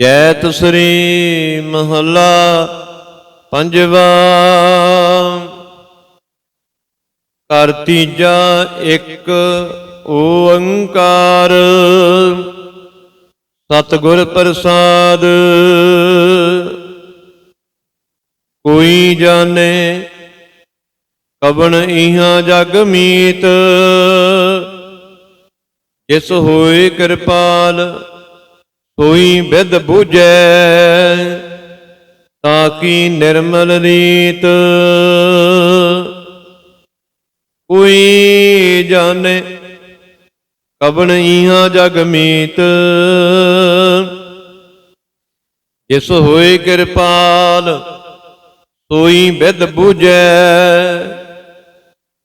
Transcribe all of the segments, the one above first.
ਜੈਤ ਸ੍ਰੀ ਮਹੱਲਾ ਪੰਜਵਾ। ਕਰ ਤੀਜਾ ਇੱਕ ਓੰਕਾਰ। ਸਤਿਗੁਰ ਪ੍ਰਸਾਦ। ਕੋਈ ਜਾਣੇ ਕਵਣ ਇਹਾਂ ਜਗ ਮੀਤ। ਜਿਸ ਹੋਏ ਕਿਰਪਾਲ ਸੋਈ ਵਿਦ ਬੂਝੈ ਤਾਕੀ ਨਿਰਮਲ ਰੀਤ? ਕੋਈ ਜਾਣੇ ਕਵਣ ਇਹਾਂ ਜਗ ਮੀਤ? ਜਿਸ ਹੋਏ ਕਿਰਪਾਲ ਸੋਈ ਵਿਦ ਬੂਝੈ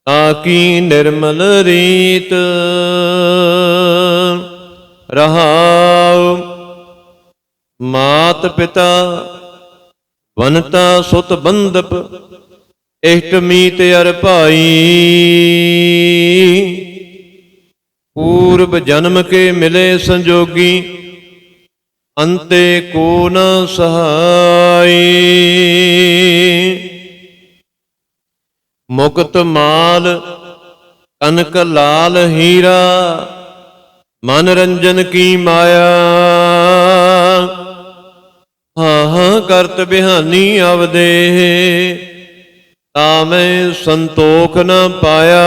ਤਾਕੀ ਨਿਰਮਲ ਰੀਤ? ਰਹਾਉ ਮਾਤ ਪਿਤਾ ਵਨਤਾ ਸੁਤ ਬੰਦਪ ਇਸ਼ਟ ਮੀਤ ਅਰ ਭਾਈ। ਪੂਰਬ ਜਨਮ ਕੇ ਮਿਲੇ ਸੰਜੋਗੀ, ਅੰਤੇ ਕੋ ਨ ਸਹਾਈ। ਮੁਕਤ ਮਾਲ, ਕਨਕ ਲਾਲ ਹੀਰਾ ਮਨ ਰੰਜਨ ਕੀ ਮਾਇਆ। ਕਰਤ ਬਿਹਾਨੀ ਅਵਦੇ। ਤਾਂ ਮੈਂ ਸੰਤੋਖ ਨ ਪਾਇਆ।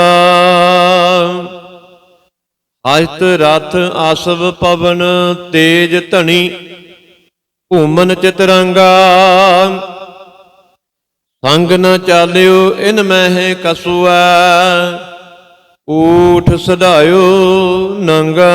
ਹਸਤ ਰਥ ਆਸਵ ਪਵਨ ਤੇਜ ਧਣੀ ਭੂਮਨ ਚਿਤਰੰਗਾ। ਸੰਗ ਨ ਚਾਲਿਓ, ਇਨ ਮਹਿ ਕਸੂਆ ਊਠ ਸਦਾਇਓ ਨੰਗਾ।